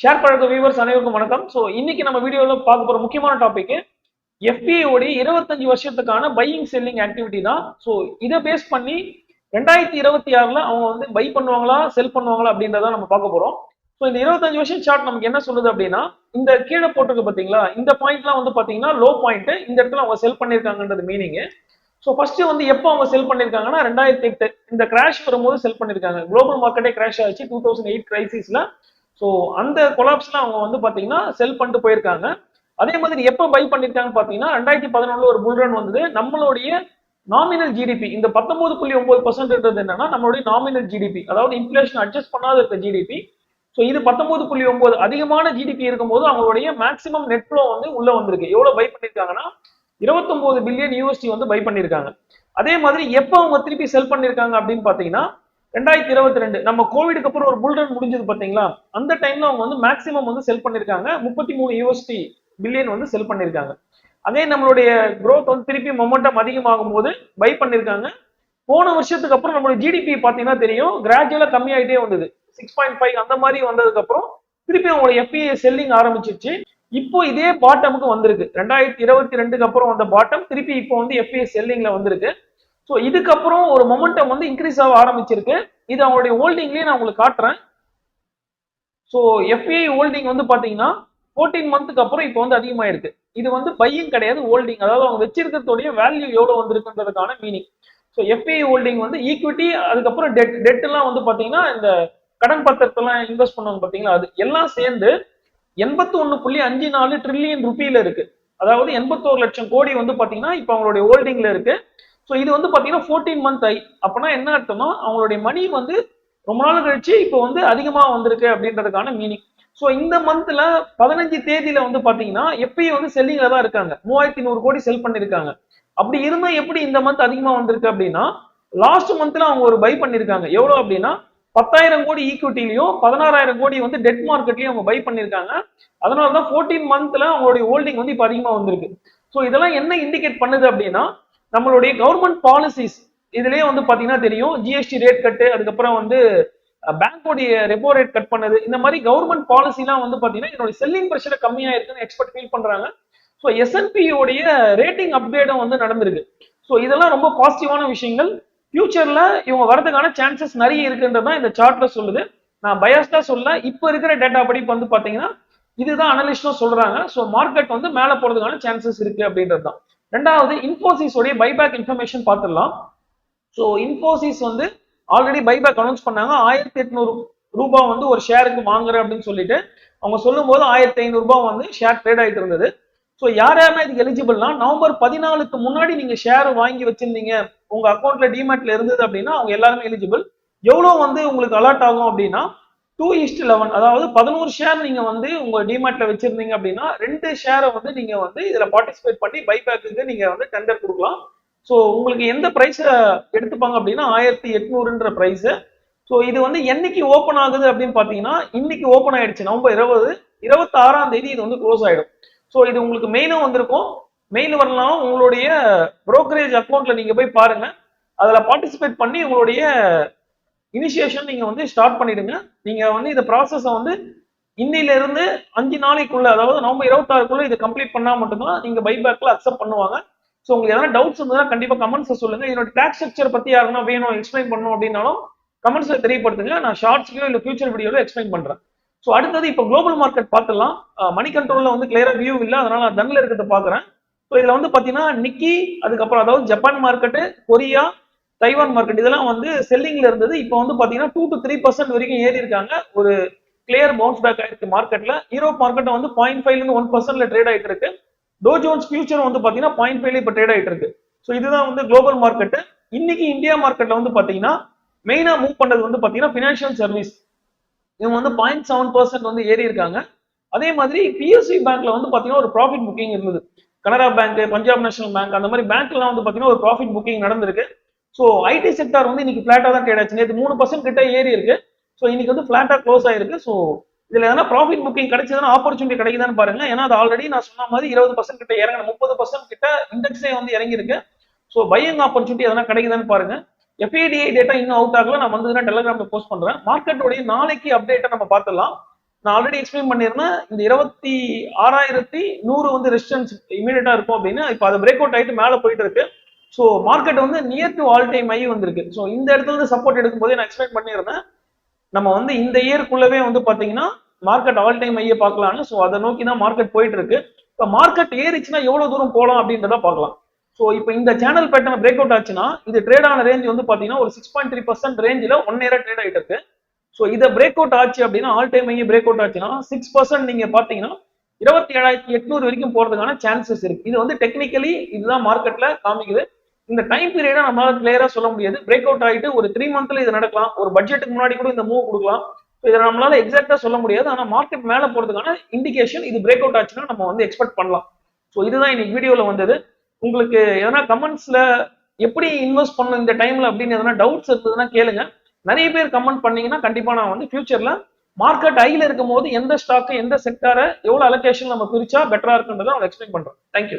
Share பழக்க viewers அனைவருக்கும் வணக்கம். ஸோ இன்னைக்கு நம்ம வீடியோவில் பார்க்க போகிற முக்கியமான டாபிக் எஃபிஐ இருபத்தஞ்சு வருஷத்துக்கான பையிங் செல்லிங் ஆக்டிவிட்டி தான். ஸோ இதை பேஸ் பண்ணி ரெண்டாயிரத்தி இருபத்தி ஆறில் அவங்க வந்து பை பண்ணுவாங்களா செல் பண்ணுவாங்களா அப்படின்றத நம்ம பார்க்க போகிறோம் ஸோ இந்த இருபத்தஞ்சு வருஷம் சார்ட் நமக்கு என்ன சொல்லுது அப்படின்னா இந்த கீழே போட்டிருக்கு பார்த்தீங்களா இந்த பாயிண்ட்லாம் வந்து பார்த்தீங்கன்னா லோ பாயிண்ட் இந்த இடத்துல அவங்க செல் பண்ணியிருக்காங்கன்றது மீனிங் ஸோ ஃபர்ஸ்ட் வந்து எப்போ அவங்க செல் பண்ணிருக்காங்கன்னா ரெண்டாயிரத்தி எட்டு இந்த கிராஷ் வரும்போது செல் பண்ணிருக்காங்க. குளோபல் மார்க்கெட்டே கிராஷ் ஆச்சு. டூ தௌசண்ட் எயிட் கிரைசிஸ்ல ஸோ அந்த கொலாப்ஸ்ல அவங்க வந்து பாத்தீங்கன்னா செல் பண்ணிட்டு போயிருக்காங்க. அதே மாதிரி எப்போ பை பண்ணிருக்காங்க பாத்தீங்கன்னா ரெண்டாயிரத்தி பதினொன்றுல ஒரு புல்ரன் வந்தது. நம்மளுடைய நாமினல் ஜிடிபி இந்த பத்தொன்பது புள்ளி ஒன்பது பர்சன்ட்ன்றது என்னன்னா நம்மளுடைய நாமினல் ஜிடிபி அதாவது இன்ஃபிளேஷன் அட்ஜஸ்ட் பண்ணாத இருக்க ஜிடிபி ஸோ இது பத்தொன்பது புள்ளி ஒன்பது அதிகமான ஜிடிபி இருக்கும்போது அவங்களுடைய மேக்ஸிமம் நெட் ஃப்ளோ வந்து உள்ள வந்திருக்கு. எவ்வளவு பை பண்ணிருக்காங்கன்னா இருபத்தொன்பது பில்லியன் யூஎஸ்டி வந்து பை பண்ணிருக்காங்க. அதே மாதிரி எப்போ அவங்க திருப்பி செல் பண்ணிருக்காங்க அப்படின்னு பாத்தீங்கன்னா ரெண்டாயிரத்தி இருபத்தி ரெண்டு. நம்ம கோவிடுக்கு அப்புறம் ஒரு புல் ரன் முடிஞ்சது பாத்தீங்களா அந்த டைம்ல அவங்க வந்து மேக்ஸிமம் வந்து செல் பண்ணியிருக்காங்க. முப்பத்தி மூணு யூஎஸ்டி பில்லியன் வந்து செல் பண்ணிருக்காங்க அதே நம்மளுடைய க்ரோத் வந்து திருப்பி மொமெண்டம் அதிகமாகும் போது பை பண்ணிருக்காங்க போன வருஷத்துக்கு அப்புறம் நம்மளுடைய ஜிடிபி பாத்தீங்கன்னா தெரியும். கிராஜுவலா கம்மியாயிட்டே வந்தது. சிக்ஸ் பாயிண்ட் ஃபைவ் அந்த மாதிரி வந்ததுக்கு அப்புறம் திருப்பி அவங்களோட எஃபிஐ செல்லிங் ஆரம்பிச்சிருச்சு. இப்போ இதே பாட்டமுக்கு வந்திருக்கு. ரெண்டாயிரத்தி இருபத்தி ரெண்டுக்கு அப்புறம் வந்த பாட்டம் திருப்பி இப்போ வந்து எஃபிஐ செல்லிங்ல வந்திருக்கு. ஸோ இதுக்கப்புறம் ஒரு மொமெண்டம் வந்து இன்க்ரீஸ் ஆக ஆரம்பிச்சிருக்கு. இது அவங்களுடைய ஹோல்டிங்லேயே நான் உங்களுக்கு காட்டுறேன். ஸோ எஃப்ஐ ஹோல்டிங் வந்து பார்த்தீங்கன்னா ஃபோர்டீன் மந்த்துக்கு அப்புறம் இப்போ வந்து அதிகமாயிருக்கு. இது வந்து பையும் கிடையாது ஹோல்டிங் அதாவது அவங்க வச்சிருக்கிறதுடைய வேல்யூ எவ்வளோ வந்திருக்குன்றதுக்கான மீனிங் ஸோ எஃப்ஐ ஹோல்டிங் வந்து ஈக்விட்டி அதுக்கப்புறம் டெட் டெட்டெல்லாம் வந்து பார்த்தீங்கன்னா இந்த கடன் பத்திரத்தெல்லாம் இன்வெஸ்ட் பண்ணுவாங்க பார்த்தீங்களா? அது எல்லாம் சேர்ந்து எண்பத்தி ஒன்று புள்ளி அஞ்சு நாலு ட்ரில்லியன் ருபியில இருக்கு. அதாவது எண்பத்தோரு லட்சம் கோடி வந்து பார்த்தீங்கன்னா இப்போ அவங்களுடைய ஹோல்டிங்ல இருக்கு. ஸோ இது வந்து பார்த்தீங்கன்னா ஃபோர்டீன் மந்த் ஐ அப்போனா என்ன அர்த்தமா அவங்களுடைய மணி வந்து ரொம்ப நாள் கழிச்சு இப்போ வந்து அதிகமாக வந்திருக்கு அப்படின்றதுக்கான மீனிங் ஸோ இந்த மந்த்ல பதினஞ்சு தேதியில வந்து பார்த்தீங்கன்னா எப்பயும் வந்து செல்லிங்ல தான் இருக்காங்க. மூவாயிரத்தி நூறு கோடி செல் பண்ணியிருக்காங்க அப்படி இருந்தால் எப்படி இந்த மந்த் அதிகமாக வந்திருக்கு அப்படின்னா லாஸ்ட் மந்த்ல அவங்க ஒரு பை பண்ணியிருக்காங்க எவ்வளோ அப்படின்னா பத்தாயிரம் கோடி ஈக்விட்டிலையும் பதினாறாயிரம் கோடி வந்து டெட் மார்க்கெட்லையும் அவங்க பை பண்ணியிருக்காங்க அதனால தான் ஃபோர்டீன் மந்த்ல அவங்களுடைய ஹோல்டிங் வந்து இப்போ அதிகமாக வந்திருக்கு. ஸோ இதெல்லாம் என்ன இண்டிகேட் பண்ணுது அப்படின்னா நம்மளுடைய கவர்மெண்ட் பாலிசிஸ் இதுலயே வந்து பாத்தீங்கன்னா தெரியும். ஜிஎஸ்டி ரேட் கட்டு அதுக்கப்புறம் வந்து பேங்கோடைய ரெப்போ ரேட் கட் பண்ணது. இந்த மாதிரி கவர்மெண்ட் பாலிசிலாம் வந்து பாத்தீங்கன்னா என்னோட செல்லிங் பிரஷர் கம்மியா இருக்குன்னு எக்ஸ்பெக்ட் ஃபீல் பண்றாங்க. ஸோ எஸ்என்பி உடைய ரேட்டிங் அப்டேட்டும் வந்து நடந்திருக்கு. ஸோ இதெல்லாம் ரொம்ப பாசிட்டிவான விஷயங்கள். ஃபியூச்சர்ல இவங்க வரதுக்கான சான்சஸ் நிறைய இருக்குன்றது தான் இந்த சார்ட்ல சொல்லுது. நான் பயாஸ்டா சொல்ல இப்போ இருக்கிற டேட்டா படி வந்து பாத்தீங்கன்னா இதுதான் அனலிஸ்டும் சொல்றாங்க. ஸோ மார்க்கெட் வந்து மேல போறதுக்கான சான்சஸ் இருக்கு அப்படின்றது தான் ரெண்டாவது இன்ஃபோசிஸ் உடைய பைபேக் இன்ஃபர்மேஷன் பார்த்துடலாம். ஸோ இன்ஃபோசிஸ் வந்து ஆல்ரெடி பைபேக் அனௌன்ஸ் பண்ணாங்க. ஆயிரத்தி எட்நூறு ரூபாய் வந்து ஒரு ஷேருக்கு வாங்குறேன் அப்படின்னு சொல்லிட்டு அவங்க சொல்லும் போது ஆயிரத்தி ஐநூறு வந்து ஷேர் ட்ரேட் ஆயிட்டு இருந்தது. ஸோ யார் யாரெல்லாம் இதுக்கு எலிஜிபிள்னா நவம்பர் பதினாலுக்கு முன்னாடி நீங்க ஷேர் வாங்கி வச்சிருந்தீங்க. உங்க அக்கௌண்ட்ல டிமேட்ல இருந்தது அப்படின்னா அவங்க எல்லாருமே எலிஜிபிள் எவ்வளவு வந்து உங்களுக்கு அலர்ட் ஆகும் அப்படின்னா டூ இஸ்ட் லெவன் அதாவது பதினோரு ஷேர் நீங்க வந்து உங்க டிமேட்ல வச்சிருந்தீங்க அப்படின்னா ரெண்டு ஷேரை வந்து நீங்க வந்து இதுல பார்ட்டிசிபேட் பண்ணி பைபேக்கு நீங்க வந்து டெண்டர் கொடுக்கலாம். ஸோ உங்களுக்கு எந்த ப்ரைஸ் எடுத்துப்பாங்க அப்படின்னா ஆயிரத்தி எட்நூறுன்ற ப்ரைஸ் ஸோ இது வந்து என்னைக்கு ஓப்பன் ஆகுது அப்படின்னு பார்த்தீங்கன்னா இன்னைக்கு ஓப்பன் ஆயிடுச்சு. நவம்பர் இருபது இருபத்தி ஆறாம் தேதி இது வந்து க்ளோஸ் ஆயிடும். ஸோ இது உங்களுக்கு மெயிலும் வந்திருக்கும். மெயில் வரலாம் உங்களுடைய புரோக்கரேஜ் அக்கௌண்ட்ல நீங்க போய் பாருங்க. அதுல பார்ட்டிசிபேட் பண்ணி உங்களுடைய இனிஷியேஷன் நீங்கள் வந்து ஸ்டார்ட் பண்ணிடுங்க. நீங்கள் வந்து இந்த ப்ராசஸை வந்து இன்னையிலிருந்து அஞ்சு நாளைக்குள்ள அதாவது நவம்பர் இருபத்தாறுக்குள்ள இதை கம்ப்ளீட் பண்ணால் மட்டும்தான் நீங்கள் பைபேக்கில் அக்செப்ட் பண்ணுவாங்க. ஸோ உங்களுக்கு எதனா டவுட்ஸ் இருந்ததுன்னா கண்டிப்பாக கமெண்ட்ஸை சொல்லுங்க. என்னோட டேக்ஸ் ஸ்ட்ரக்சர் பற்றி யாருன்னா வேணும் எக்ஸ்பிளைன் பண்ணணும் அப்படின்னாலும் கமெண்ட்ஸில் தெரியப்படுத்துங்க. நான் ஷார்ட்ஸ்லையோ இல்லை ஃபியூச்சர் வீடியோவில் எக்ஸ்பிளைன் பண்ணுறேன் ஸோ அடுத்தது இப்போ குளோபல் மார்க்கெட் பார்த்துலாம் மணி கண்ட்ரோலில் வந்து கிளியராக வியூ இல்லை. அதனால நான் தன்ல இருக்கிறத பார்க்குறேன். ஸோ இதில் வந்து பார்த்தீங்கன்னா நிக்கி அதுக்கப்புறம் அதாவது Japan market Korea Taiwan market இதெல்லாம் வந்து செல்லிங்ல இருந்தது. இப்போ வந்து பாத்தீங்கன்னா டூ டு த்ரீ பர்சன்ட் வரைக்கும் ஏறி இருக்காங்க. ஒரு கிளியர் பவுன்ஸ் பேக் ஆயிருக்கு மார்க்கெட்ல யூரோப் மார்க்கெட் வந்து பாயிண்ட் ஃபைவ்ல இருந்து ஒன் பர்சன்ட்ல ட்ரேட் ஆயிட்டு இருக்கு. டோ ஜோன்ஸ் ஃபியூச்சர் வந்து பாத்தீங்கன்னா பாயிண்ட் ஃபைவ்ல இப்போ ட்ரேட் ஆயிட்டு இருக்கு. ஸோ இதுதான் வந்து குளோபல் மார்க்கெட் இன்னைக்கு இந்தியா மார்க்கெட்ல வந்து பாத்தீங்கன்னா மெயினா மூவ் பண்ணது வந்து பாத்தீங்கன்னா பினான்சியல் சர்வீஸ் இவங்க வந்து பாயிண்ட் செவன் பர்சன்ட் வந்து ஏறி இருக்காங்க. அதே மாதிரி பிஎஸ்சி பேங்க்ல வந்து பாத்தீங்கன்னா ஒரு ப்ராஃபிட் புக்கிங் இருந்தது. Canara bank Punjab national bank அந்த மாதிரி பேங்க்லாம் வந்து பாத்தீங்கன்னா ஒரு ப்ராஃபிட் புக்கிங் நடந்திருக்கு. ஸோ ஐடி செக்டார் வந்து இன்னைக்கு ஃபிளாட்டாக தான் ட்ரேட் ஆச்சு. நேற்று மூணு பர்சன்ட் கிட்ட ஏறி இருக்கு. ஸோ இன்னைக்கு வந்து ஃபிளாட்டாக க்ளோஸ் ஆயிருக்கு. ஸோ இதுல எதனா ப்ராஃபிட் புக்கிங் கிடைச்சதுன்னா ஆப்பர்ச்சுனிட்டி கிடைக்குதான்னு பாருங்க ஏன்னா அது ஆல்ரெடி நான் சொன்ன மாதிரி இருபது பர்சன்ட் கிட்ட இறங்கின முப்பது பர்சன்ட் கிட்ட இண்டெக்ஸே வந்து இறங்கியிருக்கு. ஸோ பையிங் ஆப்பர்ச்சுனிட்டி எதனா கிடைக்குதான்னு பாருங்க. எஃப்ஏடிஐ டேட்டா இன்னும் அவுட் ஆகல. நான் வந்ததுன்னா டெலிகிராம்ல போஸ்ட் பண்றேன். மார்க்கெட்டோடைய நாளைக்கு அப்டேட்டை நம்ம பார்த்துடலாம். நான் ஆல்ரெடி எக்ஸ்பிளைன் பண்ணியிருந்தேன் இந்த இருபத்தி ஆறாயிரத்தி நூறு வந்து ரெசிஸ்டன்ஸ் இமீடியட்டா இருக்கும் அப்படின்னு. இப்போ அது பிரேக் அவுட் ஆயிட்டு மேலே போயிட்டு இருக்கு. ஸோ மார்க்கெட் வந்து near to all time high வந்திருக்கு. ஸோ இந்த இடத்துல இருந்து சப்போர்ட் எடுக்கும் போதே நான் எக்ஸ்பெக்ட் பண்ணியிருந்தேன் நம்ம வந்து இந்த இயர்க்குள்ளவே வந்து பார்த்தீங்கன்னா மார்க்கெட் ஆல் டைம் ஐய பார்க்கலாம்னு. ஸோ அதை நோக்கி தான் மார்க்கெட் போயிட்டு இருக்கு இப்போ மார்க்கெட் ஏறிச்சுன்னா எவ்வளவு தூரம் போகலாம் அப்படின்றத பார்க்கலாம். ஸோ இப்போ இந்த சேனல் பேட்டர்ன் பிரேக் அவுட் ஆச்சுன்னா இது ட்ரேட் ஆன ரேஞ்ச் வந்து பார்த்தீங்கன்னா ஒரு சிக்ஸ் பாயிண்ட் த்ரீ பர்சன்ட் ரேஞ்சில் ஒன் இயரா ட்ரேட் ஆகிட்டு இருக்கு. ஸோ இதை பிரேக் அவுட் ஆச்சு அப்படின்னா ஆல் டைம் ஐயே பிரேக் அவுட் ஆச்சுன்னா சிக்ஸ் பர்சன்ட் நீங்கள் பார்த்தீங்கன்னா இருபத்தி ஏழாயிரத்தி எட்நூறு வரைக்கும் போகிறதுக்கான சான்சஸ் இருக்கு. இது வந்து டெக்னிக்கலி இதுதான் மார்க்கெட்டில் காமிக்குது. இந்த டைம் பீரியடை நம்மளால கிளியரா சொல்ல முடியாது. பிரேக் அவுட் ஆயிட்டு ஒரு த்ரீ மந்த்ல இது நடக்கலாம். ஒரு பட்ஜெட்டுக்கு முன்னாடி கூட இந்த மூவ் கொடுக்கலாம். இதை நம்மளால எக்ஸாக்டா சொல்ல முடியாது. ஆனா மார்க்கெட் மேல போறதுக்கான இண்டிகேஷன் இது பிரேக் அவுட் ஆச்சுன்னா நம்ம வந்து எக்ஸ்பெக்ட் பண்ணலாம். ஸோ இதுதான் இன்னைக்கு வீடியோல வந்தது. உங்களுக்கு எதனா கமெண்ட்ஸ்ல எப்படி இன்வெஸ்ட் பண்ணணும் இந்த டைம்ல அப்படின்னு எதனா டவுட்ஸ் இருந்ததுன்னா கேளுங்க. நிறைய பேர் கமெண்ட் பண்ணீங்கன்னா கண்டிப்பா நான் வந்து ஃபியூச்சர்ல மார்க்கெட் ஐயில இருக்கும் போது எந்த ஸ்டாக்கு எந்த செக்டாரை எவ்வளவு அலோகேஷன் நம்ம பிரிச்சா பெட்டரா இருக்குன்றதை அவங்க எக்ஸ்பிளைன் பண்றோம் தேங்க்யூ